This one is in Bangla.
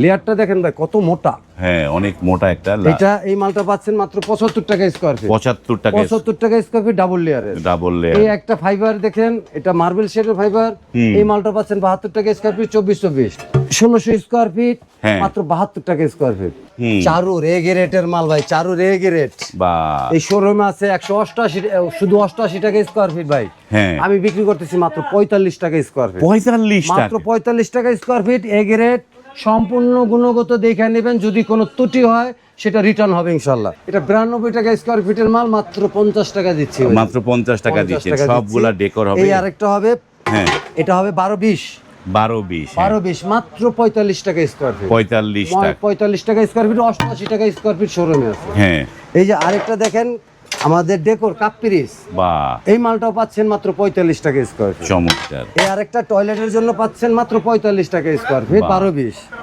লেয়ারটা দেখেন ভাই কত মোটা। হ্যাঁ অনেক মোটা একটা এটা এই মালটা পাচ্ছেন মাত্র পঁচাত্তর টাকা স্কোয়ার ফিট পঁচাত্তর টাকা পঁচাত্তর টাকা স্কোয়ার ফিট ডাবল লেয়ারের ডাবল এই একটা ফাইবার দেখেন এটা মার্বেল শেডের ফাইবার এই মালটা পাচ্ছেন বাহাত্তর টাকা স্কোয়ার ফিট চব্বিশ চব্বিশ। ষোলোশো স্কোয়ার ফিট। মাত্র বাহাত্তর টাকা স্কোয়ার ফিট। চারু রেগেরেটের মাল ভাই চারু রেগেরেট বা। এই শোরুমে আছে একশো অষ্টআশি শুধু অষ্টআশি টাকা স্কোয়ার ফিট ভাই। হ্যাঁ। আমি বিক্রি করতেছি মাত্র পঁয়তাল্লিশ টাকা স্কোয়ার ফিট পঁয়তাল্লিশ মাত্র টাকা। পঁয়তাল্লিশ টাকা স্কোয়ার ফিট এ গ্রেড সম্পূর্ণ গুণগত দেখে নেবেন যদি কোনো ত্রুটি হয় সেটা রিটার্ন হবে ইনশাল্লাহ এটা বিরানব্বই টাকা স্কোয়ার ফিটের মাল মাত্র পঞ্চাশ টাকা দিচ্ছি। মাত্র পঞ্চাশ টাকা 50 দিচ্ছেন। সবগুলা দিচ্ছি। ডেকোর হবে। এই আরেকটা হবে হ্যাঁ। এটা হবে বারো বিশ। বারো বিশ হ্যাঁ। বারো বিশ মাত্র পঁয়তাল্লিশ টাকা স্কোয়ার ফিট পঁয়তাল্লিশ টাকা। পঁয়তাল্লিশ টাকা স্কোয়ার ফিট অষ্টআশি টাকা স্কোয়ার ফিট শোরুমে আছে। হ্যাঁ। এই যে আরেকটা দেখেন আমাদের ডেকোর কাপ পিরিস বা এই মালটাও পাচ্ছেন মাত্র পঁয়তাল্লিশ টাকা স্কোয়ার ফিট চমৎকার। এই আরেকটা টয়লেটের জন্য পাচ্ছেন মাত্র পঁয়তাল্লিশ টাকা স্কোয়ার ফিট। বারো বিশ।